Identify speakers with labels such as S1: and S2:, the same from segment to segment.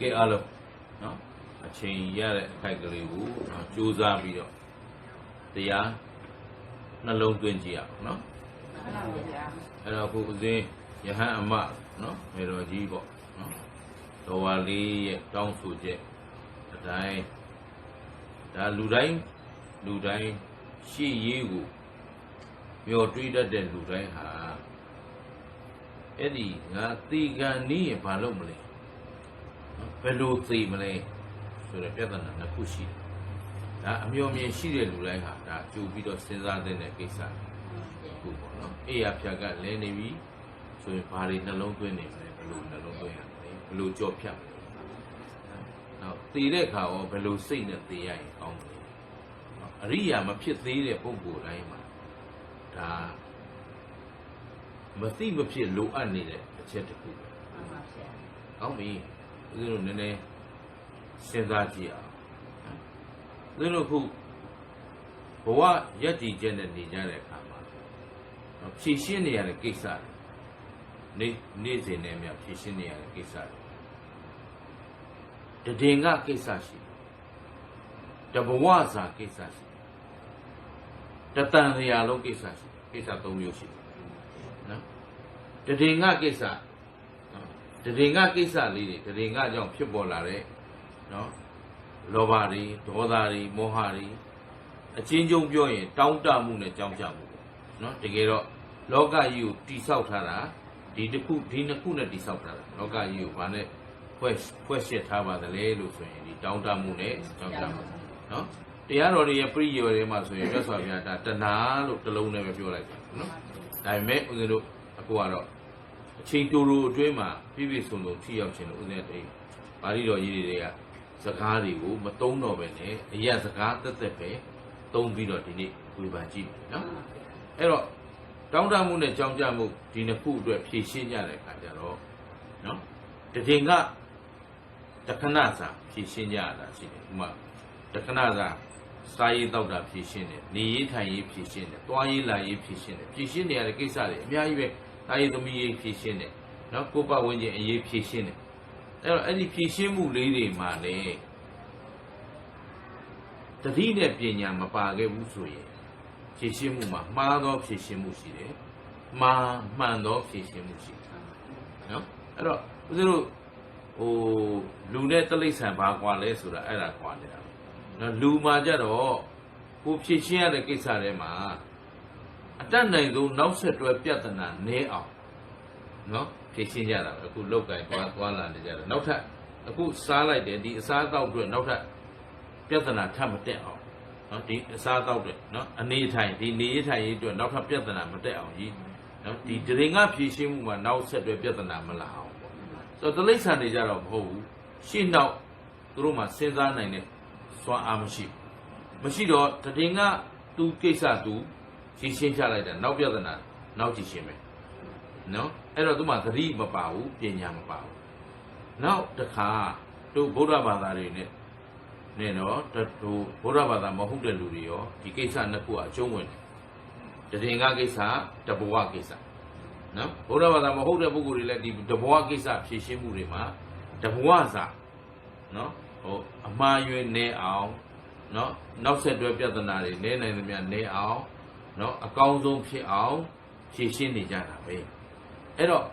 S1: ကဲအားလုံးနော်အချိန်ရတဲ့အခိုက်ကလေးကိုနော်စူးစမ်းပြီးတော့တရားနှလုံးသွင်းကြည့်ရအောင်နော်အဲ့တော့ကိုဦးစင်းယဟန်အမနော်မေတော်ကြီးပေါ့နော်တော်ဝါလေးရဲ့တောင်းဆိုချက်အတိုင်းဒါလူတိုင်းလူတိုင်းရှေ့ရေးကိုမျောတွေးတတ်တဲ့လူတိုင်းဟာအဲ့ဒီငါတီကန်နီးရင်ဘာလုပ်မလဲ ဘယ်လိုသိမလဲဆိုတဲ့ပြဿနာနှစ်ခုရှိတယ်ဒါအမျော်မြင်ရှိတဲ့လူတိုင်းဟာဒါကြိုပြီးတော့စဉ်းစားတဲ့ကိစ္စတွေခုပေါ့နော်အေးရဖြတ်ကလဲနေပြီဆိုရင်ဘာတွေနှလုံးသွင်းနေမလဲဘယ်လိုနှလုံးသွင်းရမလဲဘယ်လိုကြော့ဖြတ်မလဲနောက်တည်တဲ့အခါရောဘယ်လိုစိတ်နဲ့တည်ရရင်ကောင်းမလဲနော်အရိယာမဖြစ်သေးတဲ့ပုံကိုယ်တိုင်းမှာဒါမသိမဖြစ်လိုအပ်နေတဲ့အချက်တစ်ခုပဲ
S2: မှန်ပါဗျာ
S1: ကောင်းပြီ ဦးဇင်းတို့နည်းနည်းစဉ်းစားကြည့်အောင်ဦးဇင်းတို့ခုဘဝယက်တည်ချက်နဲ့နေကြတဲ့အခါမှာဖြည့်ရှင်းနေရတဲ့ကိစ္စတွေနေ့နေ့စဉ်နဲ့မြဖြည့်ရှင်းနေရတဲ့ကိစ္စတွေတည်ငါကိစ္စရှိတယ်တဘဝစာကိစ္စရှိတယ်တတန်ရာလုံးကိစ္စရှိတယ်ကိစ္စ၃မျိုးရှိတယ်နော်တည်ငါကိစ္စ နော်တည်ငါကိစ္စလေးတွေတည်ငါကြောင့်ဖြစ်ပေါ်လာတဲ့နော်လောဘတွေဒေါသတွေမောဟတွေအချင်းချင်းပြောရင် တောင်းတမှုနဲ့ကြောင်းကြမှုပေါ့နော်တကယ်တော့လောကကြီးကိုတိဆောက်ထားတာဒီတစ်ခုဒီနှစ်ခုနဲ့တိဆောက်ထားတာလောကကြီးကိုဘာနဲ့ဖွဲ့ဖွဲ့ရှင်းထားပါသလဲလို့ဆိုရင်ဒီတောင်းတမှုနဲ့တောင်းတမှုနော်တရားတော်တွေရဲ့ပြည့်ရွယ်တွေမှာဆိုရင်မြတ်စွာဘုရားဒါတဏှာလို့တစ်လုံးနဲ့ပဲပြောလိုက်တယ်နော်ဒါပေမဲ့ဦးဇင်းတို့အခုကတော့ အချိန်တူတူအတွင်းမှာပြည့်ပြည့်စုံစုံထိရောက်ခြင်းလို့ဦးဇင်းတို့ပါဠိတော်ကြီးတွေကစကားတွေကိုမသုံးတော့ပဲနဲ့အရက်စကားတက်တက်ပဲသုံးပြီးတော့ဒီနေ့ဝေဖန်ကြည့်မယ်နော်အဲ့တော့တောင်းတမှုနဲ့ကြောင်းကြမှုဒီနှစ်ခုအတွက်ဖြည့်ရှင်းကြတဲ့အခါကျတော့နော်တချိန်ကတခဏစာဖြည့်ရှင်းကြရတာရှိတယ်ဥမာတခဏစာစာရေးတောက်တာဖြည့်ရှင်းတယ်နေရေးထိုင်ရေးဖြည့်ရှင်းတယ်တွားရေးလာရေးဖြည့်ရှင်းတယ်ဖြည့်ရှင်းနေရတဲ့ကိစ္စတွေအများကြီးပဲ တာရေးသမီးရေးဖြည့်ရှင်းတယ်နော်ကိုယ်ပတ်ဝန်းကျင်အရေးဖြည့်ရှင်းတယ်အဲ့တော့အဲ့ဒီဖြည့်ရှင်းမှုလေးတွေမှာလေတတိနဲ့ပညာမပါခဲ့ဘူးဆိုရင်ဖြည့်ရှင်းမှုမှာမှားသောဖြည့်ရှင်းမှုရှိတယ်။မှားမှန်သောဖြည့်ရှင်းမှုရှိတယ်။နော်။အဲ့တော့ဦးဇင်းတို့ဟိုလူနဲ့တိရစ္ဆာန်ဘာကွာလဲဆိုတာအဲ့ဒါကွာနေတာပဲ။နော်လူမှာကြတော့ကိုဖြည့်ရှင်းရတဲ့ကိစ္စတွေမှာ အတတ်နိုင်ဆုံးနောက်ဆက်တွဲပြဿနာနည်းအောင်နော်ဖြည့်ရှင်းကြတာပဲအခုလောက်ကင်သွားသွားလာနေကြတယ်နောက်ထပ်အခုစားလိုက်တယ်ဒီအစားအသောက်အတွက်နောက်ထပ်ပြဿနာထပ်မတက်အောင်နော်ဒီအစားတောက်တဲ့နော်အနေထိုင်ဒီနေရထိုင်ရေးအတွက်နောက်ထပ်ပြဿနာမတက်အောင်ကြီးနော်ဒီဒရင်ကဖြည့်ရှင်းမှုမှာနောက်ဆက်တွဲပြဿနာမလာအောင်ပေါ့ဆိုတော့တိရစ္ဆာန်တွေကြတော့မဟုတ်ဘူးရှင်းနောက်သူတို့မှစဉ်းစားနိုင်တဲ့စွမ်းအားမရှိဘူးမရှိတော့ဒရင်ကသူကိစ္စသူ ဖြည့်ရှင်းချလိုက်တာနောက်ပြဿနာနောက်ကြည့်ရှင်းမယ်နော်အဲ့တော့သူမှသတိမပါဘူးပညာမပါဘူးနောက်တစ်ခါတို့ဗုဒ္ဓဘာသာတွေနဲ့နေတော့တဟိုဘုရားဘာသာမဟုတ်တဲ့လူတွေရောဒီကိစ္စနှစ်ခုကအကျုံးဝင်တယ်တည်ငါကိစ္စတဘဝကိစ္စနော်ဘုရားဘာသာမဟုတ်တဲ့ပုဂ္ဂိုလ်တွေလည်းဒီတဘဝကိစ္စဖြည့်ရှင်းမှုတွေမှာတဘဝစာနော်ဟိုအမှားယွင်းနေအောင်နော်နောက်ဆက်တွဲပြဿနာတွေနေနိုင်သမျှနေအောင် နော်အကောင်းဆုံးဖြစ်အောင်ဖြည့်ရှင်းနေကြတာပဲအဲ့တော့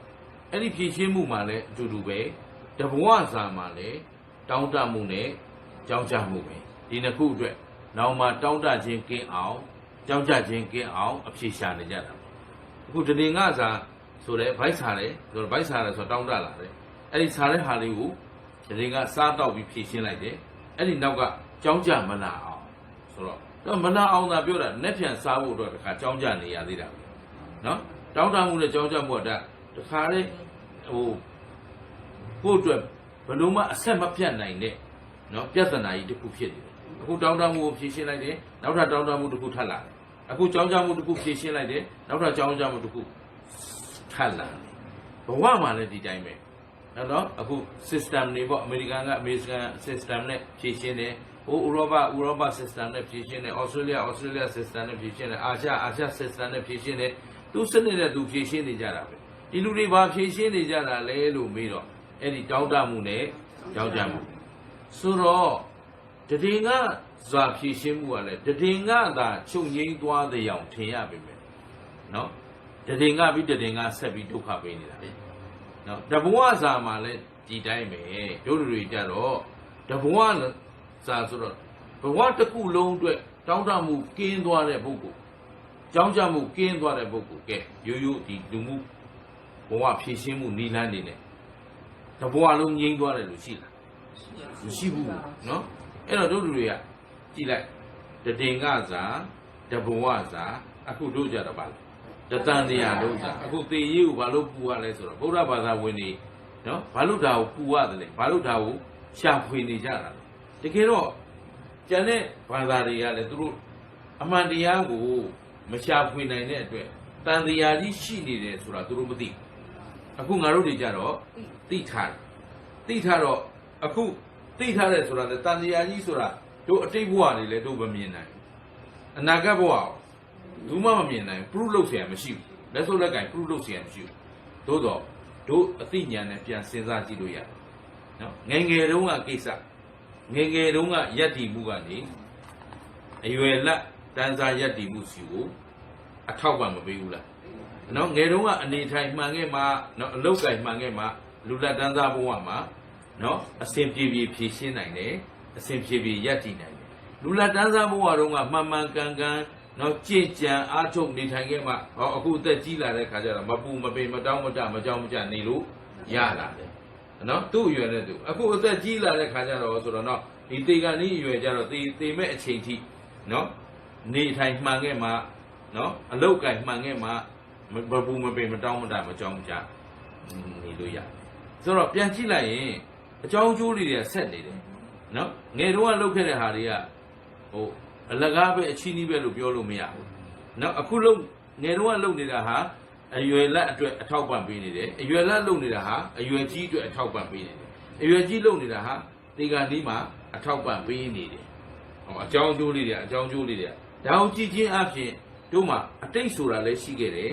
S1: အဲ့ဒီဖြည့်ရှင်းမှုမှာလည်းအတူတူပဲတဘဝစာမှာလည်းတောင်းတမှုနဲ့ကြောင်းကြမှုပဲဒီနှစ်ခုအတွက်နောက်မှတောင်းတခြင်းကင်းအောင်ကြောင်းကြခြင်းကင်းအောင်အဖြေရှာနေကြတာပေါ့အခုတနေငါစာဆိုတဲ့ဗိုက်စာတယ်ဆိုတော့ဗိုက်စာတယ်ဆိုတော့တောင်းတလာတယ်အဲ့ဒီစာတဲ့ဟာလေးကိုတနေငါစားတော့ပြီးဖြေရှင်းလိုက်တယ်အဲ့ဒီနောက်ကကြောင်းကြမလာအောင်ဆိုတော့ တော့မလာအောင်သာပြောတာနဲ့ပြန်စားဖို့အတွက်တခါကြောင်းကြနေရသေးတာပဲနော်တောင်းတမှုနဲ့ကြောင်းကြမှုကတတခါလေဟိုကိုယ့်အတွက်ဘယ်လို့မှအဆက်မပြတ်နိုင်တဲ့နော်ပြဿနာကြီးတစ်ခုဖြစ်နေတယ်အခုတောင်းတမှုကိုဖြေရှင်းလိုက်တယ်နောက်ထပ်တောင်းတမှုတစ်ခုထပ်လာတယ်အခုကြောင်းကြမှုတစ်ခုဖြေရှင်းလိုက်တယ်နောက်ထပ်ကြောင်းကြမှုတစ်ခုထပ်လာတယ်ဘဝမှာလည်းဒီတိုင်းပဲနော်နော်အခု system တွေပေါ့အမေရိကန်ကအမေရိကန် system နဲ့ဖြေရှင်းတယ် ဟိုဥရောပဥရောပ system နဲ့ဖြေရှင်းတယ် Australia Australia system နဲ့ဖြေရှင်းတယ်အာရှအာရှ system နဲ့ဖြေရှင်းတယ်သူစနစ်နဲ့သူဖြေရှင်းနေကြတာပဲဒီလူတွေဘာဖြေရှင်းနေကြတာလဲလို့မေးတော့အဲ့ဒီတောင်းတမှုနဲ့ကြောင်းကြမှုဆိုတော့တည်င်ကဇာဖြည့်ရှင်းမှုကလည်းတည်င်ကသာချုပ်ငိမ့်သွားတဲ့အောင်ထင်ရပေမဲ့နော်တည်င်ကပြီးတည်င်ကဆက်ပြီးဒုက္ခပေးနေတာလေနော်တဘဝဇာမှာလည်းဒီတိုင်းပဲတို့လူတွေကြတော့တဘဝ ဇာဆိုတော့ဘဝတစ်ခုလုံးအတွက်တောင်းတမှုကင်းသွားတဲ့ပုဂ္ဂိုလ်ကြောင်းကြမှုကင်းသွားတဲ့ပုဂ္ဂိုလ်ကဲရိုးရိုးဒီလူမှုဘဝဖြည့်ရှင်းမှုနိလန်းနေတယ်တဘဝလုံးငြိမ်းသွားတယ်လို့ရှိလား မရှိဘူးเนาะအဲ့တော့တို့လူတွေကကြည်လိုက်တတင်ကစားတဘဝစားအခုတို့ကြတော့ပါလားတတန်တရားလုံးစားအခုသေရေးကိုဘာလို့ပူရလဲဆိုတော့ဗုဒ္ဓဘာသာဝင်တွေเนาะဘာလို့ဒါကိုပူရတယ်လဲဘာလို့ဒါကိုရှာဖွေနေကြတာလဲ တကယ်တော့ကျန်တဲ့ဘာသာတွေကလည်းသူတို့အမှန်တရားကိုမရှာဖွေနိုင်တဲ့အတွက်တန်တရားကြီးရှိနေတယ်ဆိုတာသူတို့မသိဘူးအခုငါတို့တွေကြတော့သိထားတယ်သိထားတော့အခု သိထားတယ်ဆိုတာလေတန်တရားကြီးဆိုတာတို့အတိတ်ဘဝတွေလည်းတို့မမြင်နိုင်ဘူးအနာဂတ်ဘဝကိုဘူးမှမမြင်နိုင်ဘူးပြုလုပ်เสียမရှိဘူးလက်စုပ်လက်ကင်ပြုလုပ်เสียမရှိဘူးသို့တော့တို့အသိဉာဏ်နဲ့ပြန်စဉ်းစားကြည့်လို့ရတယ်နော်ငယ်ငယ်တုန်းကကိစ္စ ငယ်ငယ်တုန်းကယက်တီမှုကနေအရွယ်လက်တန်းစားယက်တီမှုစီကိုအထောက်ပံ့မပေးဘူးလားနော်ငယ်တုန်းကအနေထိုင်မှန်ခဲ့မှာနော်အလုတ်ကင်မှန်ခဲ့မှာလူလက်တန်းစားဘဝမှာနော်အစဉ်ပြေပြေဖြည့်ရှင်းနိုင်တယ်အစဉ်ပြေပြေရပ်တည်နိုင်တယ်လူလာတန်းစားဘဝတုန်းကမှန်မှန်ကန်ကန်နော်ကြည်ကြံအားထုတ်နေထိုင်ခဲ့မှဟောအခုအသက်ကြီးလာတဲ့ခါကျတော့မပူမပေမတောင်းမတမကြောက်မကြနေလို့ရလာတယ် နော်သူ့အရွယ်နဲ့သူအခုအသက်ကြီးလာတဲ့ခါကျတော့ဆိုတော့နော်ဒီတေကန်ကြီးအရွယ်ကျတော့တေတေမဲ့အချိန်ထိနော်နေထိုင်မှန်ခဲ့မှနော်အလုတ်ကင်မှန်ခဲ့မှမမပူမပေမတောင်းမတမကြောက်မကြနေလို့ရတယ်ဆိုတော့ပြန်ကြည့်လိုက်ရင်အကြောင်းကျိုးတွေတွေကဆက်နေတယ်နော်ငယ်တော့ကလုပ်ခဲ့တဲ့ဟာတွေကဟိုအလကားပဲအချီးနှီးပဲလို့ပြောလို့မရဘူးနော်အခုလုပ်ငယ်တော့ကလုပ်နေတာဟာ အရွယ်လက်အတွက်အထောက်ပံ့ပေးနေတယ်အရွယ်လက်လုပ်နေတာဟာအရွယ်ကြီးအတွက်အထောက်ပံ့ပေးနေတယ်အရွယ်ကြီးလုပ်နေတာဟာဒီကနေ့မှအထောက်ပံ့ပေးနေတယ်ဟောအကြောင်းကျိုးလေးတွေအကြောင်းကျိုးလေးတွေဒါအောင်ကြည့်ချင်းအဖြစ်တို့မှအတိတ်ဆိုတာလည်းရှိခဲ့တယ်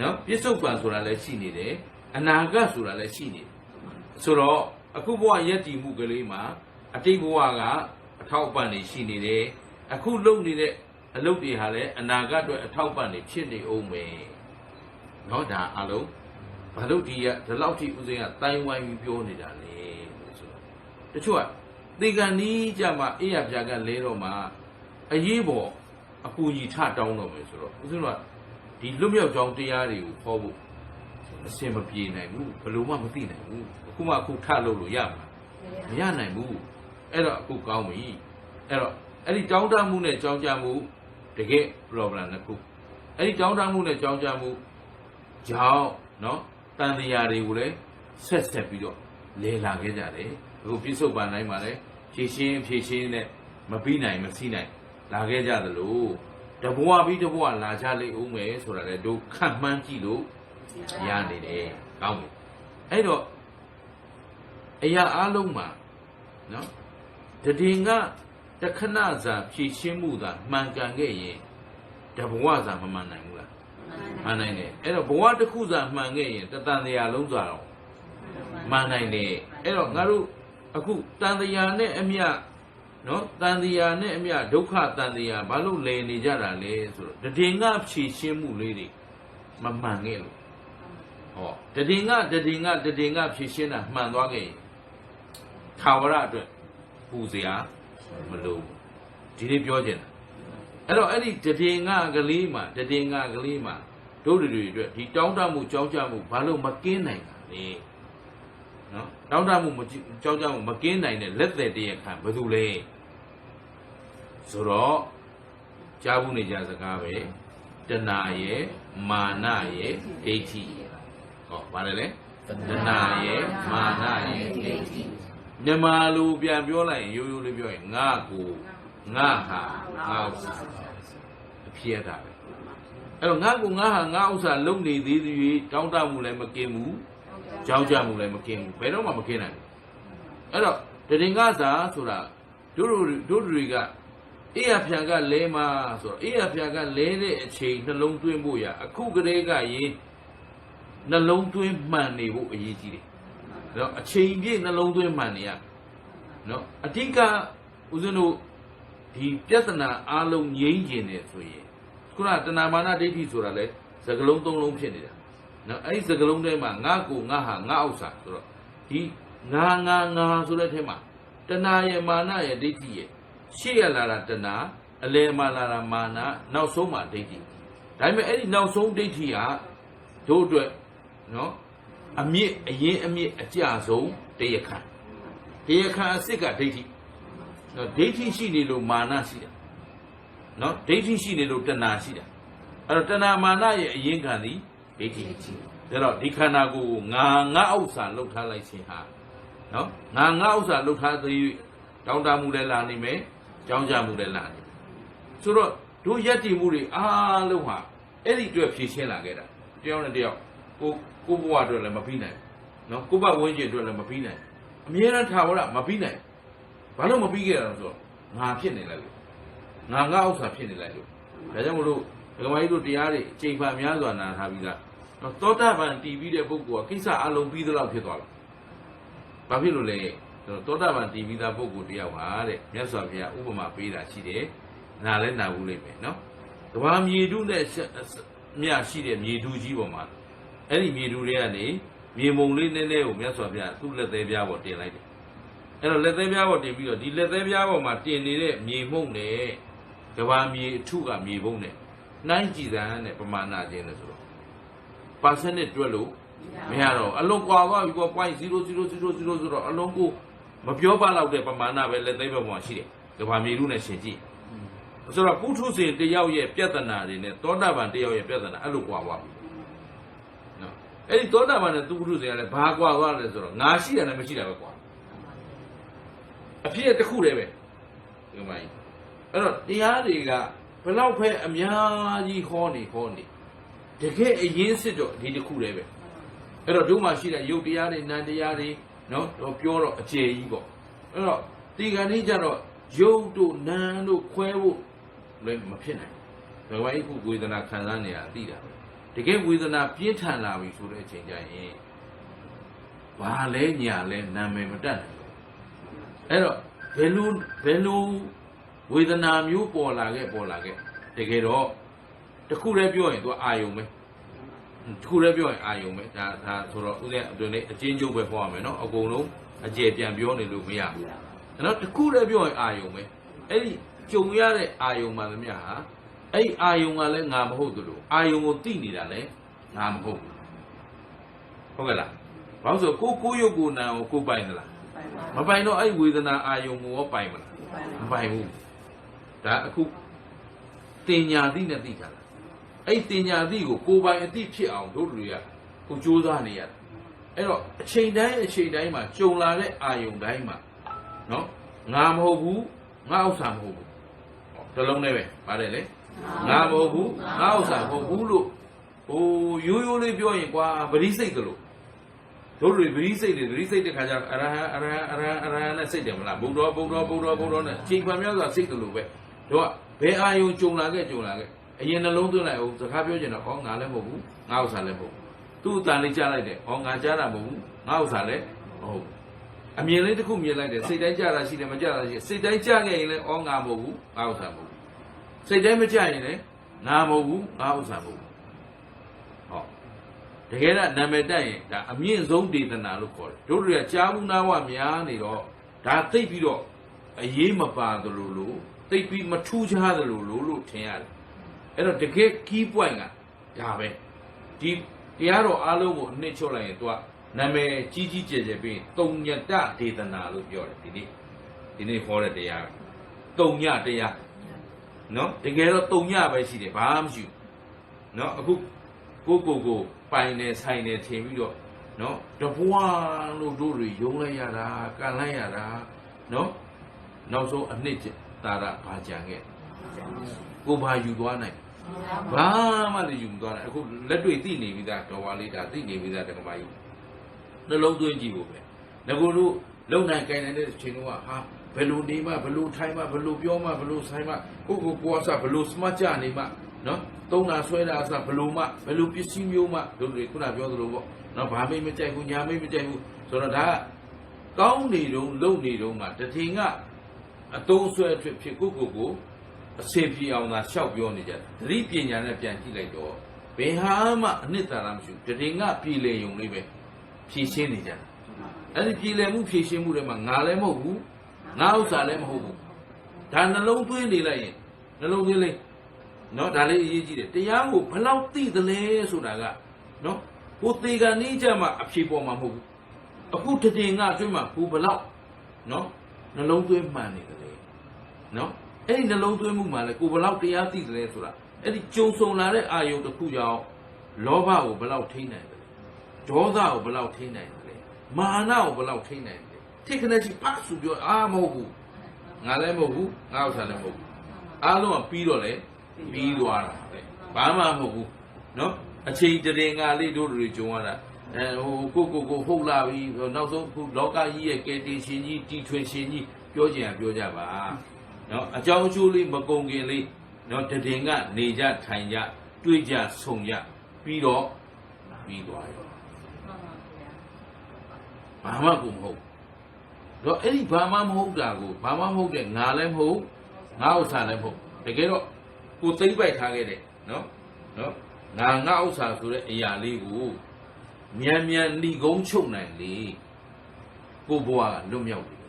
S1: နော်ပြစ္ဆုတ်ပံဆိုတာလည်းရှိနေတယ်အနာဂတ်ဆိုတာလည်းရှိနေတယ်ဆိုတော့အခုဘဝရက်တည်မှုကလေးမှာအတိတ်ဘဝကအထောက်အပံ့တွေရှိနေတယ်အခုလုပ်နေတဲ့အလုပ်တွေဟာလည်းအနာဂတ်အတွက်အထောက်အပံ့တွေဖြစ်နေအောင်ပဲ เนาะဒါအလုံးဘာလို့ဒီကဒီလောက်ထိဦးစင်းကတိုင်ဝိုင်းပြီးပြောနေတာလဲလို့ဆိုတော့တချို့ကသေကံနီးကြမှာအေးရပြာကလဲတော့မှအရေးပေါ်အကူကြီးထတောင်းတော့မယ်ဆိုတော့ဦးစင်းကဒီလွတ်မြောက်ကြောင်းတရားတွေကိုဟောဖို့ အစင်မပြေနိုင်ဘူးဘယ်လို့မှမသိနိုင်ဘူးအခုမှအခုထလို့လို့ရမှာမရနိုင်ဘူးအဲ့တော့အခုကောင်းပြီအဲ့တော့အဲ့ဒီကြောင်းတမှုနဲ့ကြောင်းကြမှုတကယ် problem တစ်ခုအဲ့ဒီကြောင်းတမှုနဲ့ကြောင်းကြမှု ကြောင်းเนาะတန်တရားတွေကိုလည်းဆက်ဆက်ပြီးတော့လဲလာခဲ့ကြတယ်အခုပြစ္ဆုတ်ပန်တိုင်းမှာလည်းဖြည့်ရှင်းဖြည့်ရှင်းနဲ့မပြီးနိုင်မစီးနိုင်လာခဲ့ကြသလိုတဘွားပြီးတဘွားလာကြလိမ့်ဦးမယ်ဆိုတာလေတို့ခံမှန်းကြည့်လို့ ရနေတယ်ကောင်းပြီအဲ့တော့အရာအလုံးမှာနော်တည်ငါတခဏစာဖြည့်ရှင်းမှုသာမှန်ကန်ခဲ့ရင်တဘဝစာမမှန်နိုင်ဘူးလား မှန်နိုင်တယ်အဲ့တော့ဘဝတစ်ခုစာမှန်ခဲ့ရင်တတန်တရားလုံးစာတော့မှန်နိုင်တယ်အဲ့တော့ငါတို့အခုတန်တရားနဲ့အမြနော်တန်တရားနဲ့အမြဒုက္ခတန်တရားဘာလို့လဲနေကြတာလဲဆိုတော့တည်ငါဖြည့်ရှင်းမှုလေးတွေမမှန်ခဲ့လို့ဟောတည်ငါတည်ငါတည်ငါဖြစ်ရှင်းတာမှန်သွားခဲ့ရင်သာဝရအတွက်ပူစရာမလိုဘူးဒီလေးပြောချင်တာအဲ့တော့အဲ့ဒီတည်ငါကလေးမှာတည်ငါကလေးမှာ တို့တွေတွေအတွက်ဒီတောင်းတမှုကြောင်းကြမှုဘာလို့မကင်းနိုင်တာလဲနော်တောင်းတမှုမကြောင်းကြမှုမကင်းနိုင်တဲ့လက်သက်တည်းခံဘယ်သူလဲဆိုတော့ကြားဘူးနေကြစကားပဲတဏှာရဲ့မာနရဲ့ဒိဋ္ဌိရဲ့ဟောဗါတယ်လေတဏှာရဲ့မာနရဲ့ဒိဋ္ဌိမြန်မာလူပြန်ပြောလိုက်ရင်ရိုးရိုးလေးပြောရင်ငါကိုငါဟာငါဥစ္စာအဖြစ်ရတာပဲ အဲ့တော့ငါကိုငါဟာငါဥစ္စာလုံနေသေးသေး၍တောင်းတမှုလည်းမကင်းဘူးကြောင်းကြမှုလည်းမကင်းဘူးဘယ်တော့မှမကင်းနိုင်ဘူးအဲ့တော့တရင်ကစားဆိုတာတို့တို့တို့တွေကအေးရဖြံကလဲမှာဆိုတော့အေးရဖြံကလဲတဲ့အချိန်နှလုံးသွင်းဖို့ရအခုကလေးကရင်နှလုံးသွင်းမှန်နေဖို့အရေးကြီးတယ်နော်အချိန်ပြည့်နှလုံးသွင်းမှန်နေရနော်အတိကဦးဇင်းတို့ဒီပြဿနာအလုံးငြိမ်းကျင်နေဆိုရင် ခုနတဏမာနဒိဋ္ဌိဆိုတာလဲစကလုံးသုံးလုံးဖြစ်နေတာနော်အဲ့ဒီစကလုံးထဲမှာငါကိုငါဟာငါဥစ္စာဆိုတော့ဒီငါငါငါဆိုတဲ့ထဲမှာတဏရဲ့မာနရဲ့ဒိဋ္ဌိရဲ့ရှေ့ရလာတာတဏအလယ်မှာလာတာမာနနောက်ဆုံးမှာဒိဋ္ဌိဒါပေမဲ့အဲ့ဒီနောက်ဆုံးဒိဋ္ဌိကတို့အတွက်နော်အမြင့်အရင်အမြင့်အကြဆုံးတရားခံတရားခံအစ်စ်ကဒိဋ္ဌိနော်ဒိဋ္ဌိရှိနေလို့မာနရှိတာ နော်ဒိဋ္ဌိရှိနေလို့တဏှာရှိတာအဲ့တော့တဏှာမာနရဲ့အရင်ခံသည်ဒိဋ္ဌိဒါတော့ဒီခန္ဓာကိုယ်ကိုငါငါဥစ္စာလှုပ်ထားလိုက်ခြင်းဟာနော်ငါငါဥစ္စာလှုပ်ထားသည်တောင်းတမှုလည်းလာနေမယ်ကြောင်းကြမှုလည်းလာနေမယ်ဆိုတော့တို့ယက်တည်မှုတွေအားလုံးဟာအဲ့ဒီအတွက်ဖြည့်ရှင်းလာခဲ့တာတယောက်နဲ့တယောက်ကိုကိုဘဝအတွက်လည်းမပြီးနိုင်ဘူးနော်ကိုဘဝင်းကျင်အတွက်လည်းမပြီးနိုင်ဘူးအမြဲတမ်းထာဝရမပြီးနိုင်ဘူးဘာလို့မပြီးခဲ့တာလဲဆိုတော့ငါဖြစ်နေလိုက်လို့ ငါငါဥစ္စာဖြစ်နေလိုက်လို့ဒါကြောင့်မလို့ဒကမကြီးတို့တရားတွေအချိန်ပါများစွာနာထားပြီးသားနော်သောတာပန်တည်ပြီးတဲ့ပုဂ္ဂိုလ်ကကိစ္စအလုံးပြီးသလောက်ဖြစ်သွားတယ်ဘာဖြစ်လို့လဲဆိုတော့သောတာပန်တည်ပြီးသားပုဂ္ဂိုလ်တယောက်ဟာတဲ့မြတ်စွာဘုရားဥပမာပေးတာရှိတယ်နားလဲနာဘူးလိမ့်မယ်နော်ကဘာမြေတုနဲ့မြရှိတဲ့မြေတူကြီးပေါ်မှာအဲ့ဒီမြေတူတွေကနေမြေမုံလေးနည်းနည်းကိုမြတ်စွာဘုရားသူ့လက်သေးပြားပေါ်တင်လိုက်တယ်အဲ့တော့လက်သေးပြားပေါ်တင်ပြီးတော့ဒီလက်သေးပြားပေါ်မှာတင်နေတဲ့မြေမှုန့်နဲ့ ကဘာမြေအထုကမြေပုံးနဲ့နှိုင်းကြည့်စမ်းနဲ့ပမာဏချင်းနဲ့ဆိုတော့ပါစနစ်တွက်လို့မရတော့အလုံးကွာသွားပြီပေါ့ .0000 ဆိုတော့အလုံးကိုမပြောပါတော့တဲ့ပမာဏပဲလက်သေးဘက်မှာရှိတယ်ကဘာမြေထုနဲ့ရှင်ကြည့်ဆိုတော့ပုထုဇဉ်တယောက်ရဲ့ပြဿနာတွေနဲ့သောတာပန်တယောက်ရဲ့ပြဿနာအဲ့လိုကွာသွားပြီနော်အဲ့ဒီသောတာပန်နဲ့သူပုထုဇဉ်ကလည်းဘာကွာသွားလဲဆိုတော့ငါရှိတယ်နဲ့မရှိတာပဲကွာအဖြစ်တစ်ခုတည်းပဲဒီမှာကြီး အဲ့တော့တရားတွေကဘလောက်ပဲအများကြီးဟောနေဟောနေတကယ်အရင်စစ်တော့ဒီတစ်ခုတည်းပဲအဲ့တော့ဒုမှရှိတဲ့ယုတ်တရားတွေနံတရားတွေနော်တော့ပြောတော့အကျေကြီးပေါ့အဲ့တော့ဒီကနေ့ကျတော့ယုတ်တို့နံတို့ခွဲဖို့လည်းမဖြစ်နိုင်ဘူးဘယ်ဝိုင်းခုဝေဒနာခံစားနေရတာသိတာပဲတကယ်ဝေဒနာပြင်းထန်လာပြီဆိုတဲ့အချိန်ကျရင်ဘာလဲညာလဲနာမည်မတတ်နိုင်ဘူးအဲ့တော့ဘယ်လိုဘယ်လို ဝေဒနာမျိုးပေါ်လာခဲ့ပေါ်လာခဲ့တကယ်တော့တစ်ခုတည်းပြောရင်သူကအာယုံပဲတစ်ခုတည်းပြောရင်အာယုံပဲဒါဒါဆိုတော့ဥစဉ်အတွင်းလေးအချင်းချုပ်ပဲဟောရမယ်နော်အကုန်လုံးအကျေပြန်ပြောနေလို့မရဘူးအဲ့တော့တစ်ခုတည်းပြောရင်အာယုံပဲအဲ့ဒီကြုံရတဲ့အာယုံမှန်သမျှဟာအဲ့ဒီအာယုံကလည်းငါမဟုတ်သလိုအာယုံကိုသိနေတာလည်းငါမဟုတ်ဘူးဟုတ်ကဲ့လားဘာလို့ဆိုကိုကိုရုပ်ကိုနာကိုကိုပိုင်သလားမပိုင်တော့အဲ့ဒီဝေဒနာအာယုံကိုရောပိုင်မလားမပိုင်ဘူး ဒါအခုတင်ညာသိနဲ့သိကြလားအဲ့ဒီတင်ညာသိကိုကိုပိုင်အသိဖြစ်အောင်တို့လူတွေကကိုကြိုးစားနေရတယ်အဲ့တော့အချိန်တိုင်းအချိန်တိုင်းမှာကြုံလာတဲ့အာယုံတိုင်းမှာနော်ငါမဟုတ်ဘူးငါဥစ္စာမဟုတ်ဘူးဟောတစ်လုံးနဲ့ပဲပါတယ်လေငါမဟုတ်ဘူးငါဥစ္စာမဟုတ်ဘူးလို့ဟိုရိုးရိုးလေးပြောရင်ကွာပရိစိတ်ကလို့တို့တွေပရိစိတ်တွေပရိစိတ်တဲ့ခါကျအရဟံအရဟံအရဟံအရဟံနဲ့စိတ်တယ်မလားဘုံတော်ဘုံတော်ဘုံတော်ဘုံတော်နဲ့ချိန်ခွန်များစွာစိတ်ကလို့ပဲ တို့ကဘယ်အာယုံကြုံလာခဲ့ကြုံလာခဲ့အရင်နှလုံးသွင်းလိုက်အောင်စကားပြောချင်တော့ဟောငါလည်းမဟုတ်ဘူးငါဥစ္စာလည်းမဟုတ်ဘူးသူ့အတန်လေးကြားလိုက်တယ်ဟောငါကြားတာမဟုတ်ဘူးငါဥစ္စာလည်းမဟုတ်ဘူးအမြင်လေးတစ်ခုမြင်လိုက်တယ်စိတ်တိုင်းကြားတာရှိတယ်မကြားတာရှိစိတ်တိုင်းကြားခဲ့ရင်လည်းဩငါမဟုတ်ဘူးငါဥစ္စာမဟုတ်ဘူးစိတ်တိုင်းမကြရင်လည်းငါမဟုတ်ဘူးငါဥစ္စာမဟုတ်ဘူးဟောတကယ်တော့နာမည်တက်ရင်ဒါအမြင့်ဆုံးဒေသနာလို့ခေါ်တယ်တို့တွေကကြားဘူးနာဝများနေတော့ဒါသိပ်ပြီးတော့အရေးမပါသလိုလို သိပ်ပြီးမထူးခြားသလိုလိုလို့ထင်ရတယ်အဲ့တော့တကယ် key point ကဒါပဲဒီတရားတော်အားလုံးကိုအနှစ်ချုပ်လိုက်ရင်သူကနာမည်ကြီးကြီးကျယ်ကျယ်ပြီးတုံညတဒေသနာလို့ပြောတယ်ဒီနေ့ဒီနေ့ခေါ်တဲ့တရားကတုံညတရားနော်တကယ်တော့တုံညပဲရှိတယ်ဘာမှမရှိဘူးနော်အခုကိုကိုကိုပိုင်နေဆိုင်နေထင်ပြီးတော့နော်တဘွားလို့တို့တွေယုံလိုက်ရတာကန်လိုက်ရတာနော်နောက်ဆုံးအနှစ် တာရဘာကြံခဲ့ကိုဘာယူသွားနိုင်ဘာမှလည်းယူမသွားနိုင်အခုလက်တွေ့သိနေပြီသားတော်ဝါလေးဒါသိနေပြီသားတက္ကမကြီးနှလုံးသွင်းကြည့်ဖို့ပဲငါတို့လုံနိုင်ကြင်နိုင်တဲ့ချိန်ကဟာဘယ်လိုနေမှဘယ်လိုထိုင်မှဘယ်လိုပြောမှဘယ်လိုဆိုင်မှကိုကိုကိုအစဘယ်လိုစမတ်ကြနေမှနော်သုံးတာဆွဲတာအစဘယ်လိုမှဘယ်လိုပစ္စည်းမျိုးမှတို့တွေခုနပြောသလိုပေါ့နော်ဘာမေးမကြိုက်ဘူးညာမေးမကြိုက်ဘူးဆိုတော့ဒါကကောင်းနေတုံးလုံနေတုံးကတထင်က အတုံးဆွဲအဖြစ်ဖြစ်ကိုကိုကိုအစင်ပြေအောင်သာရှောက်ပြောနေကြတယ်သတိပညာနဲ့ပြန်ကြည့်လိုက်တော့ဘယ်ဟာမှအနှစ်သာရမရှိဘူးတထင်ကပြည်လေယုံလေးပဲဖြည့်ရှင်းနေကြတယ်အဲ့ဒီပြည်လေမှုဖြည့်ရှင်းမှုတွေမှာငါလည်းမဟုတ်ဘူးငါဥစ္စာလည်းမဟုတ်ဘူးဒါနှလုံးသွင်းနေလိုက်ရင်နှလုံးသွင်းလိုက်နော်ဒါလေးအရေးကြီးတယ်တရားကိုဘယ်လောက်သိသလဲဆိုတာကနော်ကိုယ်သေးကနေကြမှာအဖြေပေါ်မှာမဟုတ်ဘူးအခုတည်ငါအတွင်းမှာဘူးဘလောက်နော်နှလုံးသွင်းမှန်နေတယ်လေ နော်အဲ့ဒီနှလုံးသွင်းမှုမှာလဲကိုဘလောက်တရားသိတယ်လဲဆိုတာအဲ့ဒီကြုံဆုံလာတဲ့အာယုံတစ်ခုကြောင့်လောဘကိုဘလောက်ထိနိုင်တယ်လဲဒေါသကိုဘလောက်ထိနိုင်တယ်လဲမာနကိုဘလောက်ထိနိုင်တယ်လဲထိခနဲ့ချီပတ်ဆိုပြောအာမဟုတ်ဘူးငါလည်းမဟုတ်ဘူးငါဥစ္စာလည်းမဟုတ်ဘူးအားလုံးကပြီးတော့လေပြီးသွားတာပဲဘာမှမဟုတ်ဘူးနော်အချိန်တည်ငါလေးတို့တွေကြုံရတာအဲဟိုကိုကိုကိုဟုတ်လာပြီနောက်ဆုံးခုလောကကြီးရဲ့ကယ်တင်ရှင်ကြီးတီထွင်ရှင်ကြီးပြောကြင်ပြောကြပါ နော်အကြောင်းအကျိုးလေးမကုံခင်လေးနော်တည်င်ကနေကြထိုင်ကြတွေ့ကြဆုံကြပြီးတော့ပြီးသွားရောဘာမှကိုမဟုတ်တော့အဲ့ဒီဘာမှမဟုတ်တာကိုဘာမှမဟုတ်တဲ့ငါလည်းမဟုတ်ငါဥစ္စာလည်းမဟုတ်တကယ်တော့ကိုသိမ့်ပိုက်ထားခဲ့တဲ့နော်နော်ငါငါဥစ္စာဆိုတဲ့အရာလေးကိုမြန်မြန်ဏီကုန်းချုပ်နိုင်လေကိုဘွားကလွတ်မြောက်တယ်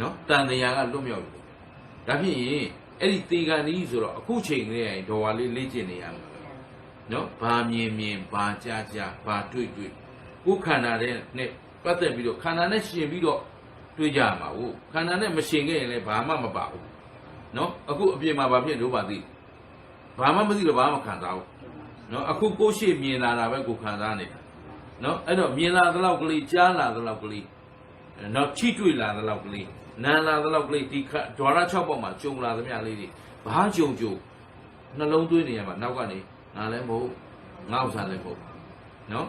S1: နော်တန်တရားကလွတ်မြောက်တယ် ဒါဖြစ်ရင်အဲ့ဒီတေကန်ကြီးဆိုတော့အခုချိန်လေးရင်ဒေါ်ဝါလေးလေ့ကျင့်နေရမှာပဲနော်ဘာမြင်မြင်ဘာကြားကြားဘာတွေ့တွေ့ကိုယ်ခန္ဓာတဲ့နဲ့ပတ်သက်ပြီးတော့ခန္ဓာနဲ့ရှင်ပြီးတော့တွေ့ကြမှာဟုတ်ခန္ဓာနဲ့မရှင်ခဲ့ရင်လည်းဘာမှမပါဘူးနော်အခုအပြင်မှာဘာဖြစ်လို့ပါသိဘာမှမသိတော့ဘာမှမခံစားဘူးနော်အခုကိုယ်ရှိမြင်လာတာပဲကိုယ်ခံစားနေတာနော်အဲ့တော့မြင်လာသလောက်ကလေးကြားလာသလောက်ကလေးနော်ချိတွေ့လာသလောက်ကလေး နာလာသလောက်ကလေးဒီခဒွါရ6ပေါက်မှာကြုံလာသမျှလေးတွေဘာကြုံကြုံနှလုံးသွင်းနေရမှာနောက်ကနေငါလည်းမဟုတ်ငါဥစ္စာလည်းမဟုတ်နော်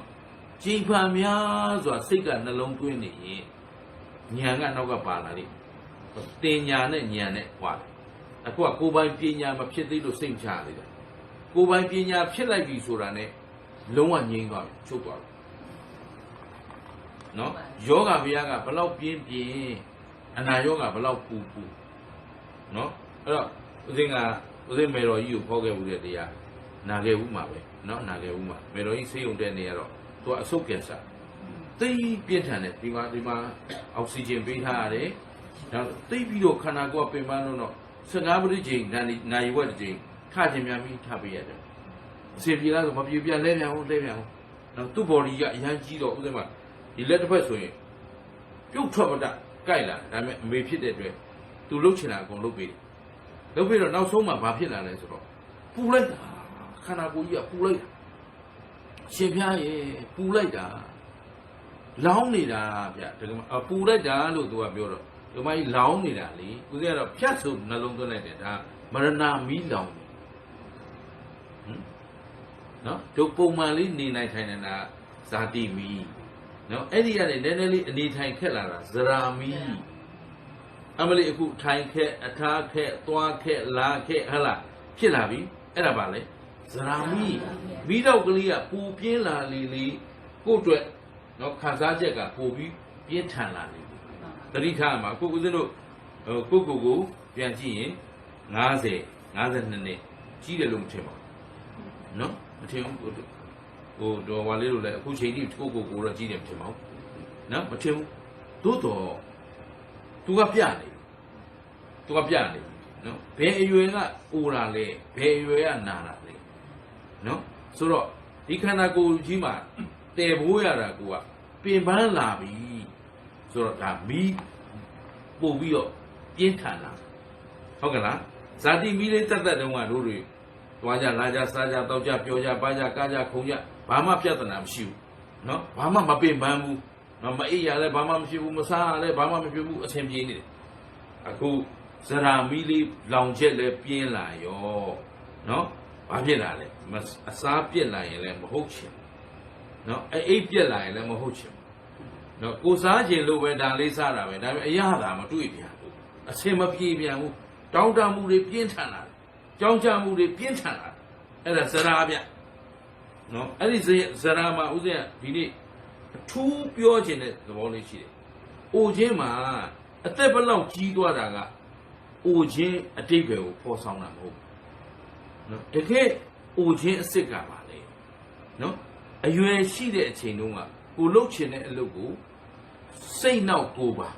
S1: ကြည်ဖန်များဆိုတာစိတ်ကနှလုံးသွင်းနေရင်ဉာဏ်ကနောက်ကပါလာလိမ့်တင်ညာနဲ့ဉာဏ်နဲ့ဟွာတယ်အခုကကိုယ်ပိုင်ပညာမဖြစ်သေးလို့စိတ်ချရသေးတယ်ကိုယ်ပိုင်ပညာဖြစ်လိုက်ပြီဆိုတာနဲ့လုံးဝငြိမ်းသွားပြီချုပ်သွားပြီနော်ယောဂဗျာကဘလောက်ပြင်းပြင်း အနာယောဂဘလောက်ပူပူနော်အဲ့တော့ဦးစင်းကဦးစင်းမေတော်ကြီးကိုခေါ်ခဲ့ဦးတဲ့တရားနာခဲ့ဦးမှာပဲနော်နာခဲ့ဦးမှာမေတော်ကြီးဆေးရုံတက်နေရတော့သူကအဆုတ်ကင်ဆာသိပ်ပြင်းထန်တယ်ဒီမှာဒီမှာအောက်ဆီဂျင်ပေးထားရတယ်ဒါသိပ်ပြီးတော့ခန္ဓာကိုယ်ကပင်ပန်းလို့တော့15မိနစ်ချိန်နာရီနာရီဝက်တစ်ချိန်ထခြင်းများပြီးထပေးရတယ်အစီပြေလားဆိုမပြေပြလဲပြန်အောင်လဲပြန်အောင်နော်သူ့ body ကအရန်ကြီးတော့ဦးစင်းကဒီလက်တစ်ဖက်ဆိုရင်ပြုတ်ထွက်မတ ကြိုက်လာဒါပေမဲ့အမေဖြစ်တဲ့အတွက်သူလှုပ်ချင်တာအကုန်လှုပ်ပေးတယ်လှုပ်ပြီးတော့နောက်ဆုံးမှဘာဖြစ်လာလဲဆိုတော့ပူလိုက်တာခန္ဓာကိုယ်ကြီးကပူလိုက်တာရှင်ဖျားရဲ့ပူလိုက်တာလောင်းနေတာဗျဒါကမှအပူလိုက်တာလို့သူကပြောတော့ဒီမကြီးလောင်းနေတာလေဦးဇင်းကတော့ဖြတ်ဆိုနှလုံးသွင်းလိုက်တယ်ဒါမရဏမီးလောင်တယ်ဟမ်နော်တို့ပုံမှန်လေးနေနိုင်ထိုင်နေတာဇာတိမီး နော်အဲ့ဒီကနေနည်းနည်းလေးအနေထိုင်ခက်လာတာဇရာမီအမလေးအခုထိုင်ခက်အထားခက်သွားခက်လာခက်ဟဟလားဖြစ်လာပြီအဲ့ဒါပါလေဇရာမီမိတော့ကလေးကပူပြင်းလာလေလေကို့အတွက်နော်ခံစားချက်ကပိုပြီးပြင်းထန်လာလေတတိထားမှာကိုကိုစင်းတို့ဟိုကိုကိုကိုပြန်ကြည့်ရင်90 52နှစ်ကြီးတယ်လို့မထင်ပါဘူးနော်မထင်ဘူးကိုတို့ ဟိုတော်ဝါလေးတို့လည်းအခုချိန်ထိကိုကိုကိုတော့ကြီးတယ်မထင်ပါဘူးနော်မထင်ဘူးသို့တော့ तू ကပြနေ तू ကပြနေနော်ဘယ်အရွယ်ကအိုတာလဲဘယ်အရွယ်ကနာတာလဲနော်ဆိုတော့ဒီခန္ဓာကိုယ်ကြီးမှာတည်ဖို့ရတာကိုကပင်ပန်းလာပြီဆိုတော့ဒါမီးပို့ပြီးတော့ပြင်းထန်လာဟုတ်ကဲ့လားဇာတိမီးလေးတက်တက်တုန်းကတို့တွေတွားကြလာကြစားကြတောက်ကြပြောကြပါကြကားကြခုံကြ ဘာမှပြဿနာမရှိဘူးနော်ဘာမှမပင်ပန်းဘူးနော်မအိပ်ရလဲဘာမှမရှိဘူးမစားရလဲဘာမှမရှိဘူးအဆင်ပြေနေတယ်အခုဇရာမီလေးလောင်ချက်လဲပြင်းလာရောနော်ဘာဖြစ်လာလဲအစားပြက်လာရင်လည်းမဟုတ်ချင်နော်အအိပ်ပြက်လာရင်လည်းမဟုတ်ချင်နော်ကိုစားချင်လို့ပဲဒါလေးစားတာပဲဒါပေမဲ့အရသာမတွေ့ပြန်ဘူးအဆင်မပြေပြန်ဘူးတောင်းတမှုတွေပြင်းထန်လာတယ်ကြောင်းကြမှုတွေပြင်းထန်လာတယ်အဲ့ဒါဇရာဗျ နော်အဲ့ဒီဇဇရာမှာဥစဉ်ကဒီနေ့အထူးပြောခြင်းတဲ့သဘောလေးရှိတယ်။အိုခြင်းမှာအသက်ဘယ်လောက်ကြီးသွားတာကအိုခြင်းအတိတ်ပဲကိုဖော်ဆောင်တာမဟုတ်ဘူး။နော်တကယ်အိုခြင်းအစ်စ်ကပါလေ။နော်အရွယ်ရှိတဲ့အချိန်တုန်းကကိုလှုပ်ချင်တဲ့အလုပ်ကိုစိတ်နောက်ကိုပါ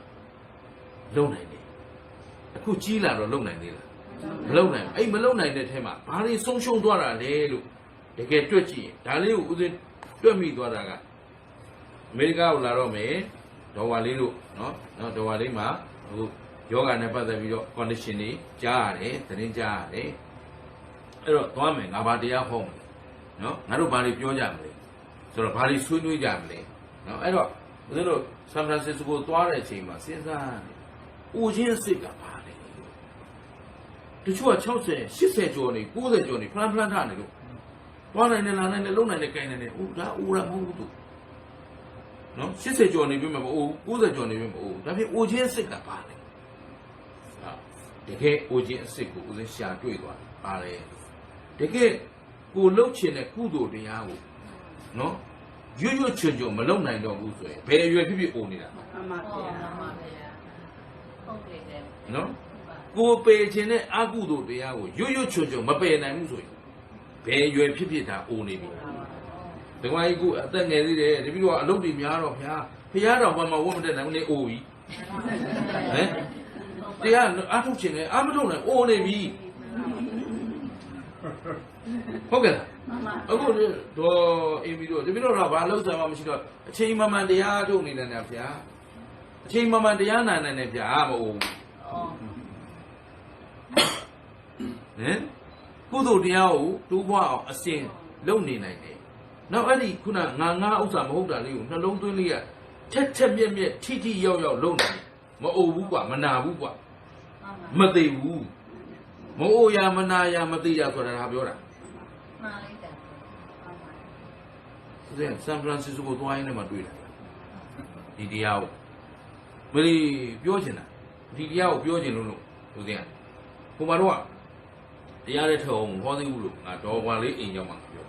S1: လုပ်နိုင်တယ်။အခုကြီးလာတော့လုပ်နိုင်သေးလား။မလုံနိုင်ဘူးအဲ့မလုံနိုင်တဲ့ထဲမှာဘာတွေဆုံးရှုံးသွားတာလဲလို့ တကယ်တွက်ကြည့်ရင်ဒါလေးကိုဦးစင်းတွက်မိသွားတာကအမေရိကကိုလာတော့မယ်ဒေါ်ဝါလေးတို့နော်နော်ဒေါ်ဝါလေးမှာအခုယောဂနဲ့ပတ်သက်ပြီးတော့ condition တွေကြားရတယ်သတင်းကြားရတယ်အဲ့တော့သွားမယ်ငါဘာတရားဟောမလဲနော်ငါတို့ဘာတွေပြောကြမလဲဆိုတော့ဘာတွေဆွေးနွေးကြမလဲနော်အဲ့တော့ဦးဇင်းတို့ဆန်ဖရန်စစ္စကိုသွားတဲ့အချိန်မှာစဉ်းစားတယ်ဦးချင်းစိတ်ကပါလေတချို့က60 80ကျော်နေ90ကျော်နေဖလန်ဖလန်ထနေလို့ သွားနိုင်တယ်လာနိုင်တယ်လုံနိုင်တယ်ကြိုင်နိုင်တယ်ဟိုဒါအိုရမဟုတ်ဘူးသူနော်80ကျော်နေပြီမဟုတ်ဘူး90ကျော်နေပြီမဟုတ်ဘူးဒါဖြင့်အိုချင်းစစ်ကပါလေဟာတကယ်အိုချင်းအစစ်ကိုဦးစင်းရှာတွေ့သွားတယ်ပါလေတကယ်ကိုလှုပ်ချင်တဲ့ကုသိုလ်တရားကိုနော်ရွရွချွန်ချွန်မလုံနိုင်တော့ဘူးဆိုရင်ဘယ်အရွယ်ဖြစ်ဖြစ်အိုနေတာ
S2: မှန်ပါဗျာ
S3: ဟုတ်ကဲ့တဲ့
S1: နော်ကိုပယ်ခြင်းနဲ့အကုသိုလ်တရားကိုရွရွချွန်ချွန်မပယ်နိုင်ဘူးဆိုရင် ဘယ်ရွယ်ဖြစ်ဖြစ်ဒါအိုနေပြီ။ဒီကွာကြီးကိုအသက်ငယ်သေးတယ်တပည့်တော်ကအလုပ်တွေများတော့ဖျားဖျားတော်ဘာမှဝတ်မတက်နိုင်ဘူးလေအိုပြီ။ဟမ်တရားအထုတ်ခြင်းနဲ့အမထုတ်နိုင်အိုနေပြီ။ဟုတ်ကဲ့လားအခုတော့အင်းပြီးတော့တပည့်တော်ကဘာလုပ်စားမှမရှိတော့အချိန်မှန်မှန်တရားထုတ်နေတယ်နဲ့ဖျားအချိန်မှန်မှန်တရားနာနေတယ်ဖျားမဟုတ်ဘူး
S3: အော်
S1: ဟင် ကုသိုလ်တရားကိုတိုးပွားအောင်အစဉ်လုပ်နေနိုင်တယ်။နောက်အဲ့ဒီခုနငါငါဥစ္စာမဟုတ်တာလေးကိုနှလုံးသွင်းလေးကထက်ထက်မြက်မြက်ထိထိရောက်ရောက်လုပ်နေတယ်။မအိုဘူးကွာမနာဘူးကွာမသိဘူး။မအိုရမနာရမသိရဆိုတာဒါပြောတာ
S3: မှားလိုက်တယ်။
S1: ဒီဆန်ဖရန်စစ္စကိုသွားရင်းနဲ့မှတွေ့တာ။ဒီတရားကိုမလီပြောချင်တာဒီတရားကိုပြောချင်လို့လို့ဦးဇင်းကဟိုမှာတော့ တရားတဲ့ထောက်အောင်ဟောသိဘူးလို့ငါတော်ကွာလေးအိမ်ရောက်မှပြော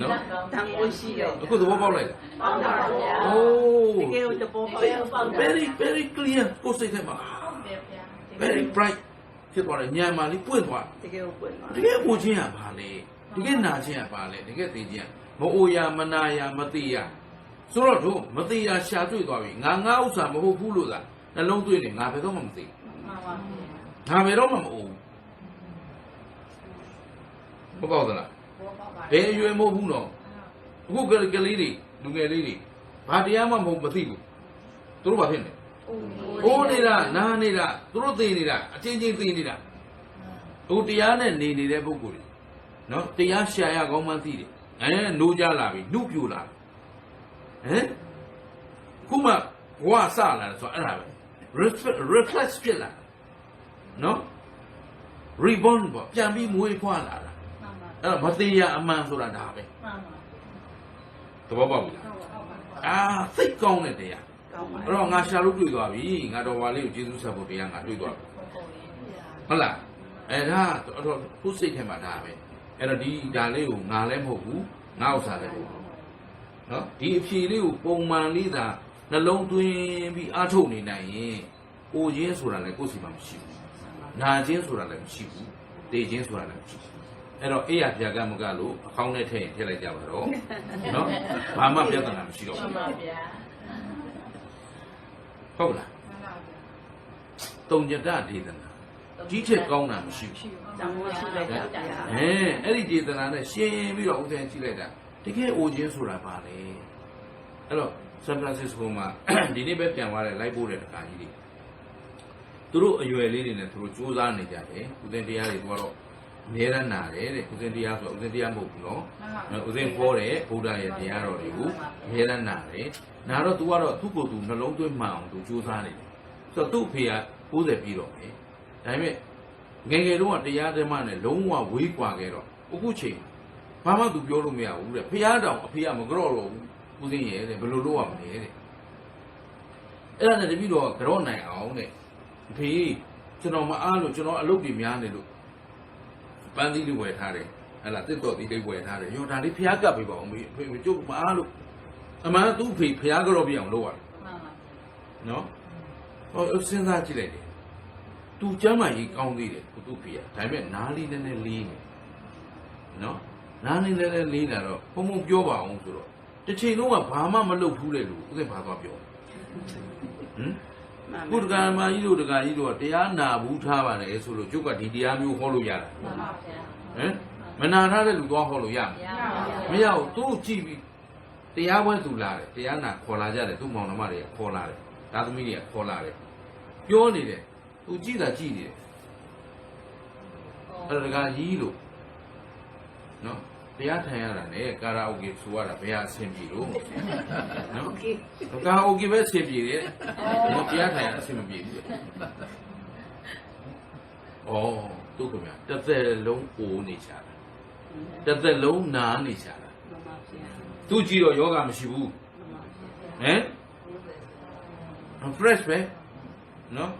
S1: နော်
S2: တန်ဖိုးရှိတော့
S1: အခုသဘောပေါက်လိုက်လား
S2: ပေါက်ပါဗျာ။
S1: Oh
S2: တကယ်ကိုတပေါ်ပေါက်
S1: very very clear ကိုယ်စိတ်ထဲမှာ
S3: ဟုတ်တယ်ဗျာ
S1: very bright ဖြစ်သွားတယ်ညံမာလေးပွင့်သွား
S2: တကယ်ကိုပွင့်သွား
S1: တကယ်ကိုချင်းကဘာလဲတကယ်နာချင်းကဘာလဲတကယ်သိချင်းကမအိုရမနာရမသိရဆိုတော့တို့မသိရရှာတွေ့သွားပြီငါငါဥစ္စာမဟုတ်ဘူးလို့သာနှလုံးသွင်းနေငါဘယ်တော့မှမသိ
S3: မှားပါ ဗျာ
S1: ငါဘယ်တော့မှမအိုဘူးမပေါ့သလား
S3: ဘောပေါက်ပါ
S1: ဘယ်အရွယ်မဟုတ်ဘူးတော့အခုကကလေးတွေလူငယ်လေးတွေဘာတရားမှမဟုတ်မသိဘူးသူတို့ဘာဖြစ်လဲ
S2: အိုး။
S1: အိုးနေတာနားနေတာသူတို့သိနေတာအချင်းချင်းသိနေတာ။ဟိုတရားနဲ့နေနေတဲ့ပုဂ္ဂိုလ်တွေနော်တရားရှာရကောင်းမှသိတယ်။အဲနိုးကြလာပြီနှုတ်ပြူလာပြီ။ဟမ်ခုမှဘဝစလာတယ်ဆိုတော့အဲ့ဒါပဲ reflex reflex ဖြစ်လာ။ နော် reborn ပေါ့ပြန်ပြီးမွေးဖွားလာတာ
S3: မှားပါ။
S1: အဲ့တော့မသိရအမှန်ဆိုတာဒါပဲ
S3: မှားပါ။
S1: သဘောပေါက်ပြီလား
S3: ဟုတ်ပါဟုတ်ပါ။
S1: အာသိကောင်းတဲ့တရား
S2: ကောင်းပါ။
S1: အဲ့တော့ငါရှာလို့တွေ့သွားပြီ။ငါတော်ဘာလေးကိုကျေးဇူးဆက်ဖို့တရားငါတွေ့သွားပြီ
S3: ဟုတ်ဟုတ်ရဲ့ဗျာ
S1: ဟုတ်လားအဲဒါတော့တော့ခုစိတ်ထဲမှာဒါပဲအဲ့တော့ဒီဒါလေးကိုငါလည်းမဟုတ်ဘူးငါဥစ္စာလည်းမဟုတ်ဘူးနော်ဒီအဖြေလေးကိုပုံမှန်လေးသာနှလုံးသွင်းပြီးအားထုတ်နေနိုင်ရင်အိုခြင်းဆိုတာလည်းကိုယ်စီမှာမရှိဘူး နာခြင်းဆိုတာလည်းမရှိဘူးတေခြင်းဆိုတာလည်းမရှိဘူးအဲ့တော့အေးရပြကမကလို့အကောင်းနဲ့ထည့်ရင်ထည့်လိုက်ကြပါတော့နော်ဘာမှပြဿနာမရှိတော့
S3: မှ
S1: ဘူး
S3: န်ပါဗျာ
S1: ဟုတ်လား
S3: မှန်ပါဗျာ
S1: တုံကြတဒေသနာကြီးချက်ကောင်းတာမရှိဘူး
S2: တန်ဖိုးရှိလိုက်တာဗျာ
S1: အဲအဲ့ဒီဒေသနာနဲ့ရှင်းပြီးတော့ဦးဇင်းကြည့်လိုက်တာတကယ်အိုခြင်းဆိုတာပါလေအဲ့တော့ဆန်ဖရန်စစ္စကိုမှာဒီနေ့ပဲပြန်သွားတယ်လိုက်ပို့တဲ့တခါကြီးတွေ သူတို့အရွယ်လေးတွေနဲ့သူတို့စူးစမ်းနေကြတယ်ဦးဇင်းတရားတွေကတော့အများရန်နာတယ်တဲ့ဦးဇင်းတရားဆိုဦးဇင်းတရားမဟုတ်ဘူးနော်ဦးဇင်းပေါ်တဲ့ဗုဒ္ဓရဲ့တရားတော်တွေကိုအများရန်နာတယ်နာတော့ तू ကတော့သူ့ကိုယ်သူနှလုံးသွင်းမှအောင်သူစူးစမ်းနေတယ်ဆိုတော့သူ့အဖေက90ပြီးတော့ပဲဒါပေမဲ့ငယ်ငယ်တုန်းကတရားဓမ္မနဲ့လုံးဝဝေးကွာခဲ့တော့အခုချိန်ဘာမှသူပြောလို့မရဘူးတဲ့ဖះတောင်အဖေကမကြော့တော့ဘူးဦးသိရဲ့တဲ့ဘယ်လိုလုပ်ရမလဲတဲ့အဲ့ဒါနဲ့တပည့်တော်ကကြော့နိုင်အောင်တဲ့ အဖေကျွန်တော်မအားလို့ကျွန်တော်အလုပ်တွေများနေလို့ပန်းသီးတွေဝယ်ထားတယ်ဟဲ့လားတစ်တော်ဒီလေးဝယ်ထားတယ်ရောဒါလေးဖျားကပ်ပေးပါဦးမေဖေမေကျုပ်မအားလို့အမှန်သူ့ဖေဖျားကြောပြအောင်လုပ်ရတယ်
S3: မှန်ပါ
S1: နော်ဟောစဉ်းစားကြည့်လိုက်တယ်သူကျမ်းမာရေးကောင်းသေးတယ်သူ့ဖေကဒါပေမဲ့နားလေးနည်းနည်းလေးနေနော်နားလေးနည်းနည်းလေးနေတော့ဘုံဘုံပြောပါအောင်ဆိုတော့တစ်ချိန်လုံးကဘာမှမလုပ်ဘူးလေလို့ဥစဉ်ဘာသွားပြောဟမ် ခုတက္ကမကြီးတို့တက္ကကြီးတို့ကတရားနာဘူးထားပါလေဆိုလို့ကျုပ်ကဒီတရားမျိုးဟောလို့ရတာ
S3: မှန်ပါဗျာ
S1: ဟမ်မနာထားတဲ့လူသွားဟောလို့ရ
S3: ရပါ
S1: မရဘူးသူတို့ကြည့်ပြီးတရားပွဲသူလာတယ်တရားနာခေါ်လာကြတယ်သူ့မောင်နှမတွေကခေါ်လာတယ်သာသမီတွေကခေါ်လာတယ်ပြောနေတယ်သူကြည့်တာကြည့်နေတယ်အဲ့ဒါတက္ကကြီးလို့နော် တရားထိုင်ရတာနဲ့ကာရာအိုကေဆိုရတာဘယ်ဟာအဆင်ပြေလို့နော်ကာရာအိုကေပဲအဆင်ပြေတယ်ဘာတရားထိုင်ရအဆင်မပြေဘူးဩသူကမြတ်တစ်သက်လုံးအိုနေချတာတစ်သက်လုံးနာနေချတာသူကြည့်တော့ယောဂမရှိဘူးဟမ် fresh ပဲနော်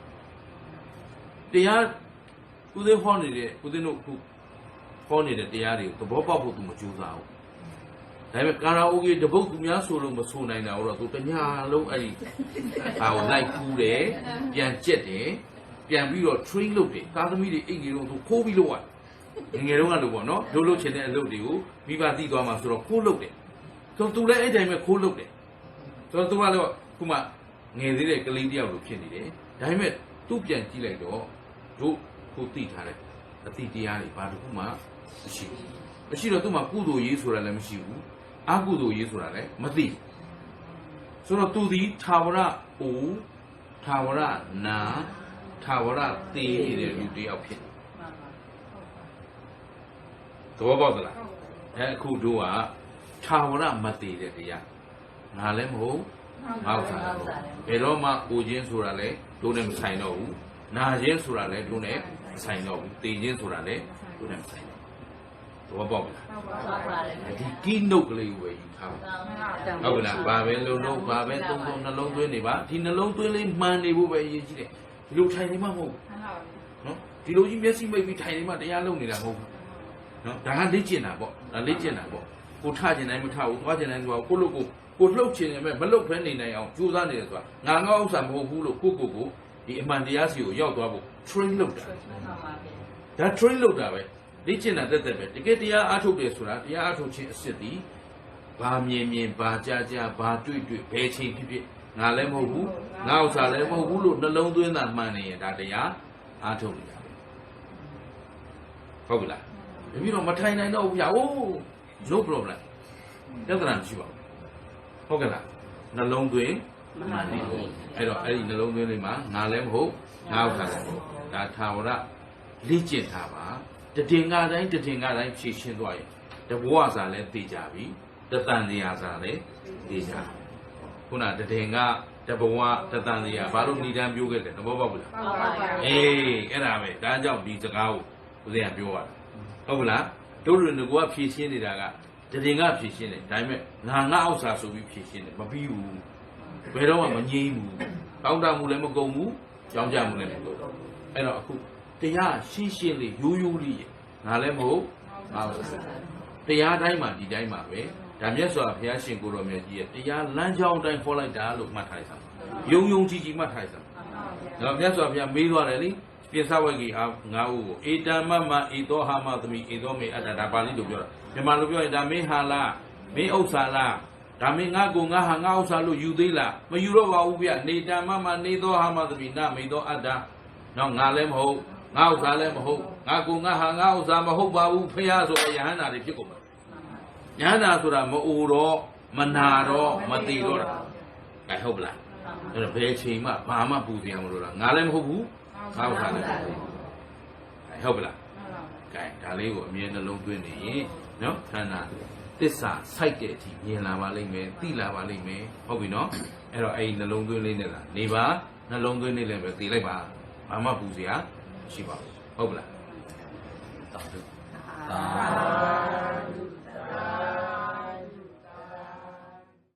S1: တရားဦးသိဟောနေတယ်ဦးသိတို့အခု ဟောနေတဲ့တရားတွေကိုသဘောပေါက်ဖို့သူမကြိုးစားဘူးဒါပေမဲ့ကာရာအိုကေတပုတ်သူများဆိုလို့မဆိုနိုင်တာတော့သူတညာလုံးအဲ့ဒီဟာကိုလိုက်ဖူးတယ်ပြန်ကြက်တယ်ပြန်ပြီးတော့ train လုပ်တယ်သားသမီးတွေအိတ်ကြီးတော့သူခိုးပြီးလုပ်ရတယ်ငယ်ငယ်တုန်းကလို့ပေါ့နော်လှုပ်လှုပ်ချင်တဲ့အလုပ်တွေကိုမိဘသိသွားမှာဆိုတော့ခိုးလုပ်တယ်ဆိုတော့သူလည်းအဲ့တိုင်းပဲခိုးလုပ်တယ်ဆိုတော့သူကတော့ခုမှငယ်သေးတဲ့ကလေးတယောက်လိုဖြစ်နေတယ်ဒါပေမဲ့သူ့ပြန်ကြည့်လိုက်တော့တို့ကိုသိထားတဲ့အတိတရားတွေဘာတစ်ခုမှ မရှိဘူးမရှိတော့သူ့မှာကုသိုလ်ရေးဆိုတာလည်းမရှိဘူးအကုသိုလ်ရေးဆိုတာလည်းမသိဘူးဆိုတော့သူဒီသာဝရအိုသာဝရနာသာဝရသေနေတဲ့လူတစ်ယောက်ဖြစ်တယ်
S3: မှန်ပါ
S1: သဘောပေါက်သလားအဲအခုတို့ကထာဝရမတည်တဲ့တရားငါလည်းမဟုတ်ငါ့ဥစ္စာလည်းမဟုတ်ဘယ်တော့မှကိုချင်းဆိုတာလည်းတို့နဲ့မဆိုင်တော့ဘူးနာချင်းဆိုတာလည်းတို့နဲ့မဆိုင်တော့ဘူးတည်ချင်းဆိုတာလည်းတို့နဲ့မဆိုင်တော့ ဘူးသဘောပေါက်လား
S3: ဟုတ်ပါတယ်
S1: ဒီကိနုတ်ကလေးကိုပဲယူထားပါဟုတ်ကဲ့လားဘာပဲလုံးလုံးဘာပဲသုံးသုံးနှလုံးသွင်းနေပါဒီနှလုံးသွင်းလေးမှန်နေဖို့ပဲအရေးကြီးတယ်ဒီလိုထိုင်နေမှမဟုတ်ဘူးနော်ဒီလိုကြီးမျက်စိမိတ်ပြီးထိုင်နေမှတရားလုံးနေတာမဟုတ်ဘူးနော်ဒါကလေ့ကျင့်တာပေါ့ဒါလေ့ကျင့်တာပေါ့ကိုထကျင်တိုင်းမထဘူးသွားကျင်တိုင်းသွားကိုလို့ကိုကိုလှုပ်ချင်တယ်မဲ့မလှုပ်ဖဲနေနိုင်အောင်ကြိုးစားနေတယ်ဆိုတာငါငါဥစ္စာမဟုတ်ဘူးလို့ကိုကိုကိုဒီအမှန်တရားစီကိုရောက်သွားဖို့ train လုပ်တာ
S3: မှန်ပါဗျာ
S1: ဒါ train လုပ်တာပဲ လေ့ကျင့်တာတက်တက်ပဲတကယ်တရားအားထုတ်တယ်ဆိုတာတရားအားထုတ်ခြင်းအစ်စ်ဒီဘာမြင်မြင်ဘာကြားကြားဘာတွေ့တွေ့ဘယ်ချိန်ဖြစ်ဖြစ်ငါလည်းမဟုတ်ဘူးငါဥစ္စာလည်းမဟုတ်ဘူးလို့နှလုံးသွင်းတာမှန်နေရင်ဒါတရားအားထုတ်နေတာပဲဟုတ်ပြီလားတပည့်တော့မထိုင်နိုင်တော့ဘူးဗျာ။ Oh no problem ။ပြဿနာမရှိပါဘူး။ဟုတ်ကဲ့လား။နှလုံးသွင်းမှန်နေလို့အဲ့တော့အဲ့ဒီနှလုံးသွင်းလေးမှာငါလည်းမဟုတ်ငါဥစ္စာလည်းမဟုတ်ဒါသာဝရလေ့ကျင့်ထားပါ တည်င်္ဂတိုင်းတည်င်္ဂတိုင်းဖြည့်ရှင်းသွားရင်တဘဝစာလည်းသိကြပြီတတန်တရားစာလည်းသိကြပြီခုနတည်င်္ဂတဘဝတတန်တရားဘာလို့ဏိဒံပြောခဲ့လဲသဘောပေါက်ပြီလား
S3: ဟုတ်ပါဗျာ
S1: အေးအဲ့ဒါပဲဒါကြောင့်ဒီစကားကိုဦးဇင်းကပြောရတာဟုတ်ကလားတို့လူငါကဖြည့်ရှင်းနေတာကတည်င်္ဂဖြည့်ရှင်းတယ်ဒါပေမဲ့ငါငါဥစ္စာဆိုပြီးဖြည့်ရှင်းတယ်မပြီးဘူးဘယ်တော့မှမငြိမ်းဘူးတောင်းတမှုလည်းမကုန်ဘူးကြောင်းကြမှုလည်းမကုန်ဘူးအဲ့တော့အခု တရားရှင်းရှင်းလေးရိုးရိုးလေးငါလည်းမဟုတ်ငါဥစ္စာတရားတိုင်းမှာဒီတိုင်းမှာပဲဒါမြတ်စွာဘုရားရှင်ကိုတော်မြတ်ကြီးရဲ့တရားလမ်းကြောင်းတိုင်းဖော်လိုက်တာလို့မှတ်ထားလိုက်စမ်းယုံယုံကြည်ကြည်မှတ်ထားလိုက်စမ်း
S3: မှန်ပါဗျာ
S1: တော့မြတ်စွာဘုရားမေးသွားတယ်လေပိဿဝဂီဟာငါ့ဦးကိုအေတံမမဧသောဟာမသမိဧသောမေအတ္တဒါပါဠိလိုပြောတာမြန်မာလိုပြောရင်ဒါမင်းဟာလားမင်းဥစ္စာလားဒါမင်းငါကိုငါဟာငါဥစ္စာလို့ယူသေးလားမယူတော့ပါဘူးဗျနေတံမမနေသောဟာမသမိနမေသောအတ္တတော့ငါလည်းမဟုတ် ငါဥစ္စာလည်းမဟုတ်ငါကိုငါဟာငါဥစ္စာမဟုတ်ပါဘူးဖះဆိုရယဟန္တာတွေဖြစ်ကုန်ပါယဟန္တာဆိုတာမအိုတော့မနာတော့မတိတော့တာအဲဟုတ်ပလားအဲ့တော့ဘယ်အချိန်မှဘာမှပူစရာမလိုလားငါလည်းမဟုတ်ဘူးငါ့ဥစ္စာလည်းမဟုတ်ဘူးအဲဟုတ်ပလားကဲဒါလေးကိုအမြဲနှလုံးသွင်းနေရင်နော်ခန္ဓာသစ္စာစိုက်တဲ့အထိမြင်လာပါလိမ့်မယ်သိလာပါလိမ့်မယ်ဟုတ်ပြီနော်အဲ့တော့အဲ့ဒီနှလုံးသွင်းလေးနဲ့လားနေပါနှလုံးသွင်းလေးလည်းပဲသိလိုက်ပါဘာမှပူစရာ မရှိပါဘူးဟုတ်ပလားသာဓုသာဓု
S2: သာဓု